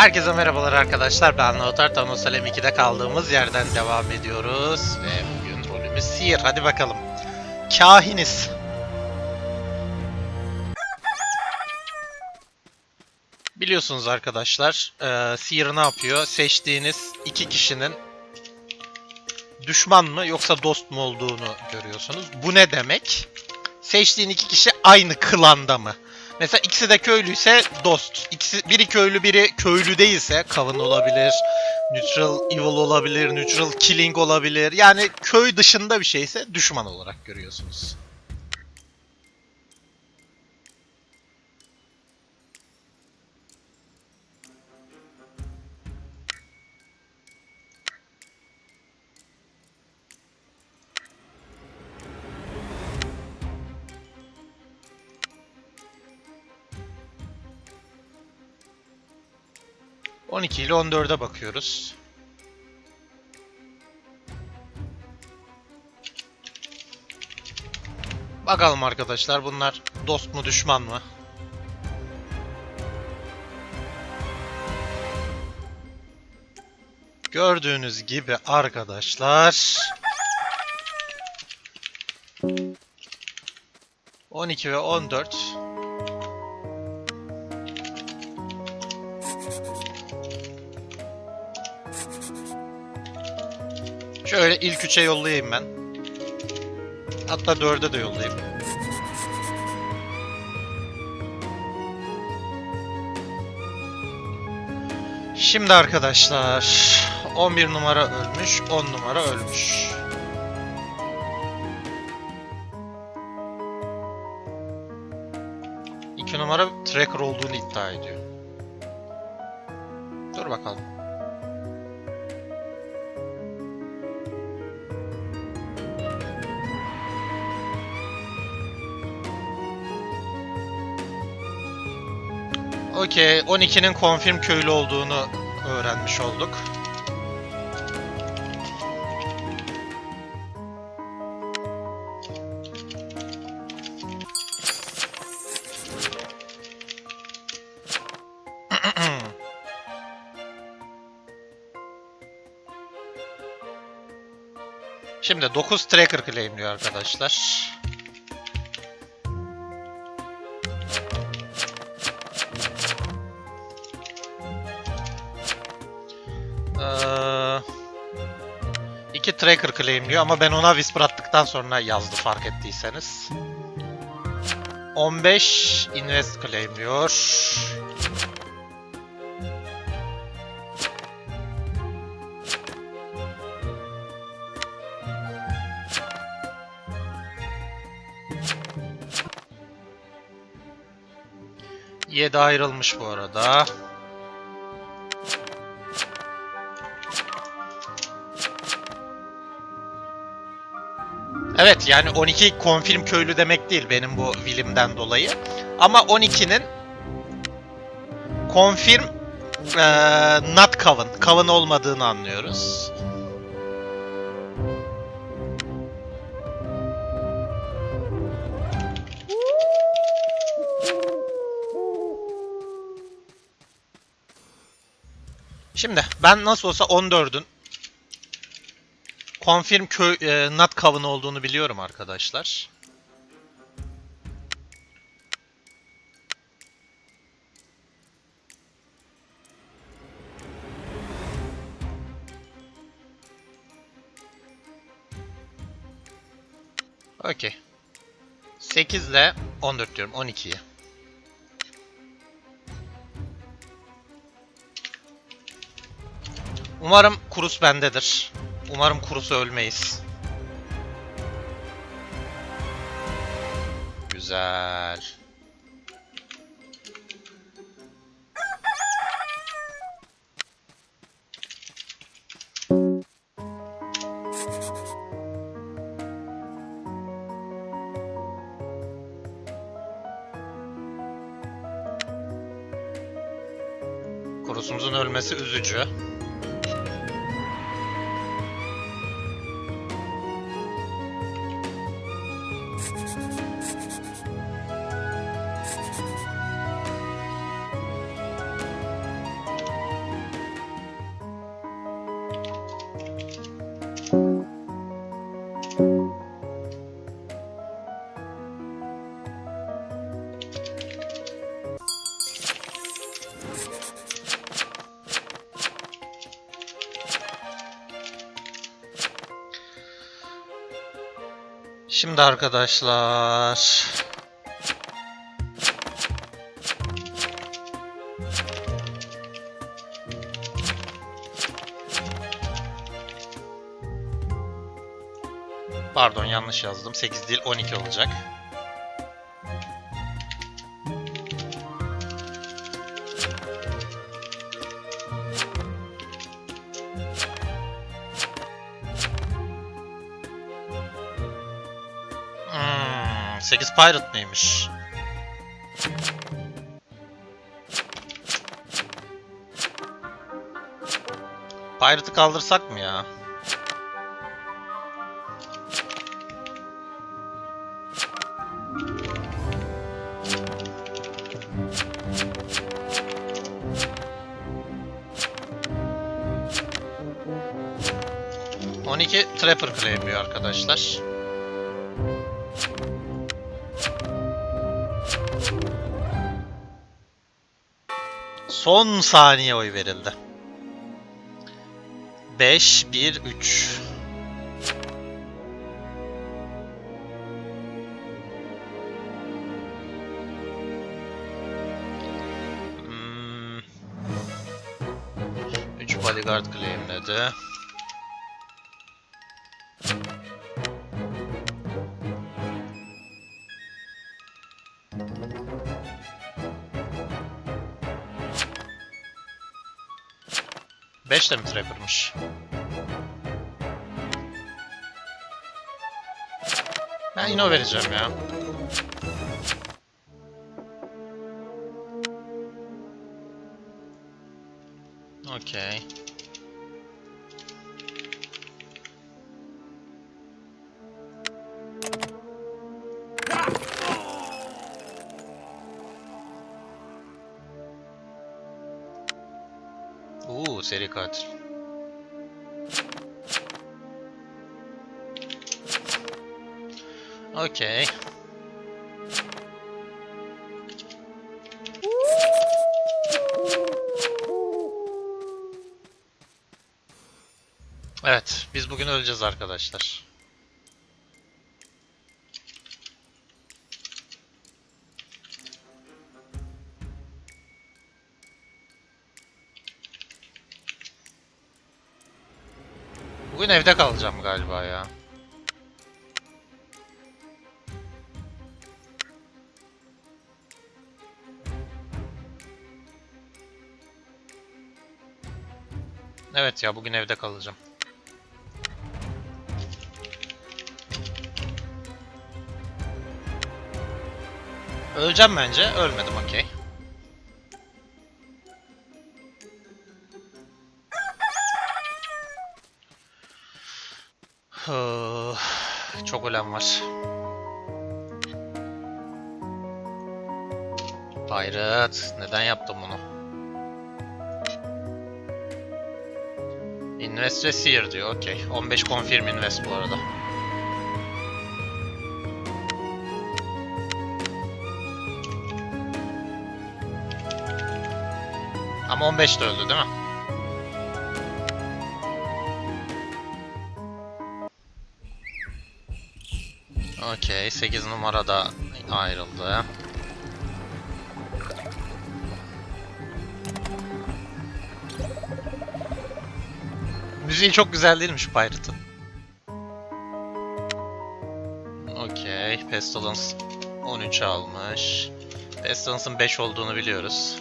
Herkese merhabalar arkadaşlar. Ben Lautar Thanos Alem 2'de kaldığımız yerden devam ediyoruz. Ve bugün rolümüz Sihir. Hadi bakalım. Kahiniz. Biliyorsunuz arkadaşlar, e, Sihir ne yapıyor? Seçtiğiniz iki kişinin düşman mı yoksa dost mu olduğunu görüyorsunuz. Bu ne demek? Seçtiğin iki kişi aynı klanda mı? Mesela ikisi de köylüyse dost. İkisi, biri köylü biri köylü değilse kavun olabilir. Neutral evil olabilir. Neutral killing olabilir. Yani köy dışında bir şeyse düşman olarak görüyorsunuz. ...12 ile 14'e bakıyoruz. Bakalım arkadaşlar bunlar dost mu düşman mı? Gördüğünüz gibi arkadaşlar 12 ve 14 Şöyle ilk üçe yollayayım ben. Hatta dörde de yollayayım. Şimdi arkadaşlar 11 numara ölmüş, 10 numara ölmüş. İki numara tracker olduğunu iddia ediyor. Dur bakalım. Okey, 12'nin confirm köylü olduğunu öğrenmiş olduk. Şimdi 9 tracker claimliyor arkadaşlar. Tracker claimliyor ama ben ona whisper attıktan sonra yazdı fark ettiyseniz. 15 invest claimliyor. Yedi ayrılmış bu arada. Evet yani 12 confirm köylü demek değil benim bu vilimden dolayı. Ama 12'nin confirm eee not coven, coven olmadığını anlıyoruz. Şimdi ben nasıl olsa 14'ün Confirm köy, e, not coven olduğunu biliyorum arkadaşlar. Okey. 8 ile 14 diyorum. 12'yi. Umarım Kurus bendedir. Umarım Kurus'u ölmeyiz. Güzel. Kurusumuzun ölmesi üzücü. Şimdi arkadaşlar Pardon yanlış yazdım. 8 değil 12 olacak. 8 Pirate mıymış? Pirate'ı kaldırsak mı ya? ...12 Trapper claimliyor arkadaşlar. Son saniye oy verildi. 5, 1, 3. Hmm. 3 bodyguard claimledi. Beş de mi trapper'mış? Ben yine vereceğim ya. Okey. Seri katil. Okey. Evet, biz bugün öleceğiz arkadaşlar. Bugün evde kalacağım galiba ya. Evet ya bugün evde kalacağım. Öleceğim bence. Ölmedim okey. Ölen var. Pirate, neden yaptım bunu? Invest ve Seer diyor, okey. 15 confirm invest bu arada. Ama 15 de öldü değil mi? Okey, 8 numara da ayrıldı. Müziği çok güzel değilmiş Pirate'ın. Okey, Pestilence 13 almış. Pestilence'ın 5 olduğunu biliyoruz.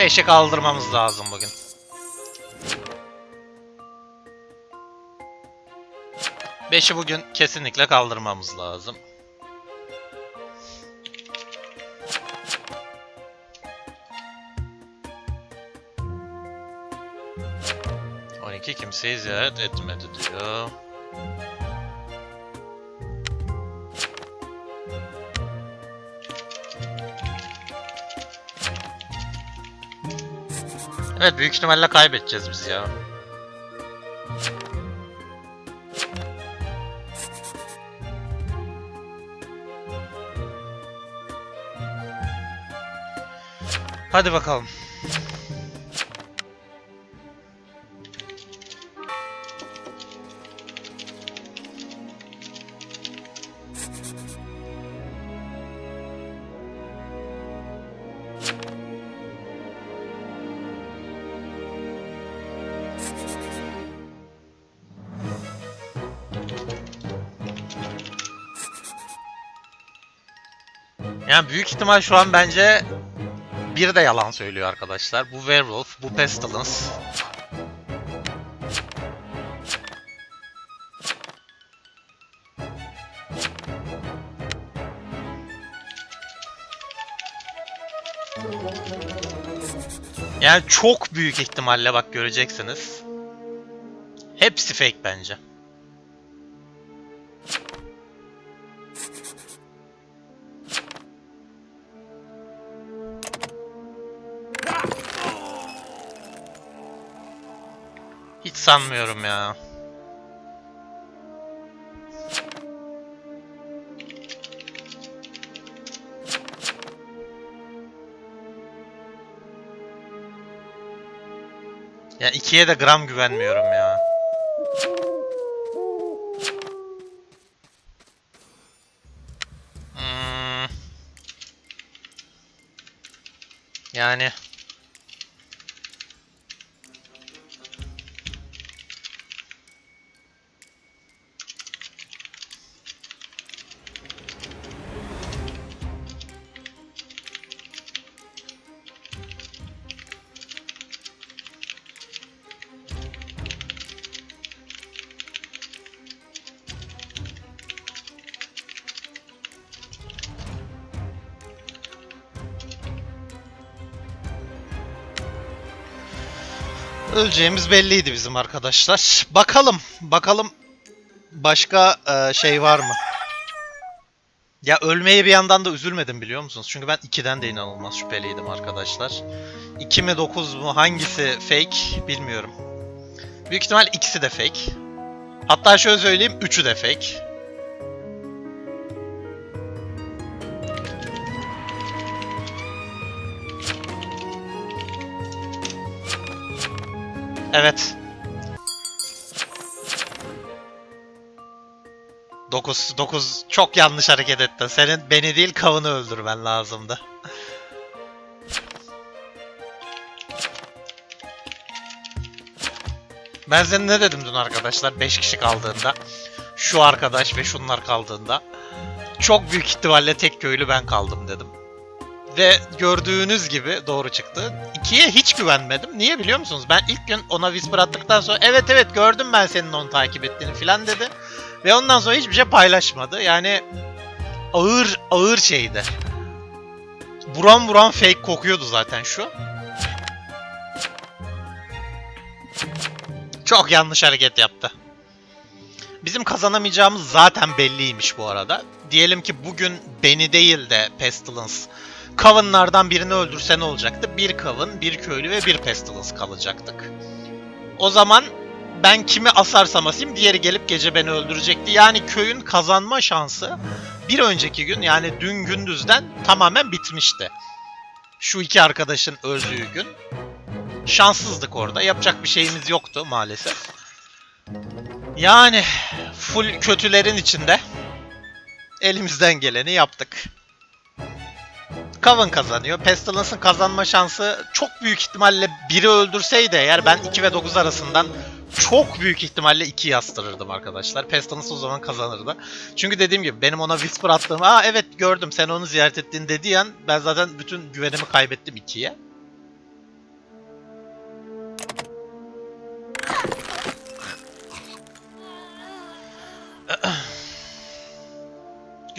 Beşe kaldırmamız lazım bugün. Beşi bugün kesinlikle kaldırmamız lazım. 12 kimseyi ziyaret etmedi diyor. Evet büyük ihtimalle kaybedeceğiz biz ya. Hadi bakalım. Yani büyük ihtimal şu an bence bir de yalan söylüyor arkadaşlar. Bu Werewolf, bu Pestilence. Yani çok büyük ihtimalle bak göreceksiniz. Hepsi fake bence. Sanmıyorum ya. Ya ikiye de gram güvenmiyorum ya. Hmm. Yani Öleceğimiz belliydi bizim arkadaşlar. Bakalım, bakalım başka e, şey var mı? Ya ölmeye bir yandan da üzülmedim biliyor musunuz? Çünkü ben 2'den de inanılmaz şüpheliydim arkadaşlar. 2 mi 9 mu hangisi fake bilmiyorum. Büyük ihtimal ikisi de fake. Hatta şöyle söyleyeyim 3'ü de fake. Evet. 9 9 çok yanlış hareket ettin. Senin beni değil kavını öldürmen lazımdı. Ben size ne dedim dün arkadaşlar 5 kişi kaldığında şu arkadaş ve şunlar kaldığında çok büyük ihtimalle tek köylü ben kaldım dedim. Ve gördüğünüz gibi doğru çıktı. İkiye hiç güvenmedim. Niye biliyor musunuz? Ben ilk gün ona whisper attıktan sonra evet evet gördüm ben senin onu takip ettiğini filan dedi. Ve ondan sonra hiçbir şey paylaşmadı. Yani ağır ağır şeydi. Buram buram fake kokuyordu zaten şu. Çok yanlış hareket yaptı. Bizim kazanamayacağımız zaten belliymiş bu arada. Diyelim ki bugün beni değil de Pestilence Coven'lardan birini öldürse ne olacaktı? Bir Coven, bir köylü ve bir Pestilence kalacaktık. O zaman ben kimi asarsam asayım diğeri gelip gece beni öldürecekti. Yani köyün kazanma şansı bir önceki gün yani dün gündüzden tamamen bitmişti. Şu iki arkadaşın öldüğü gün. Şanssızdık orada. Yapacak bir şeyimiz yoktu maalesef. Yani full kötülerin içinde elimizden geleni yaptık. Coven kazanıyor. Pestilence'ın kazanma şansı çok büyük ihtimalle biri öldürseydi eğer ben 2 ve 9 arasından çok büyük ihtimalle 2 yastırırdım arkadaşlar. Pestilence o zaman kazanırdı. Çünkü dediğim gibi benim ona whisper attığım aa evet gördüm sen onu ziyaret ettin dediği an ben zaten bütün güvenimi kaybettim 2'ye.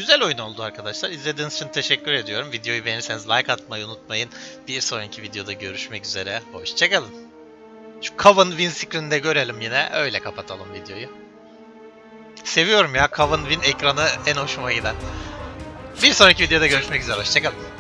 Güzel oyun oldu arkadaşlar. İzlediğiniz için teşekkür ediyorum. Videoyu beğenirseniz like atmayı unutmayın. Bir sonraki videoda görüşmek üzere. Hoşçakalın. Şu Coven win screen'de görelim yine. Öyle kapatalım videoyu. Seviyorum ya Coven win ekranı en hoşuma giden. Bir sonraki videoda görüşmek üzere. Hoşçakalın.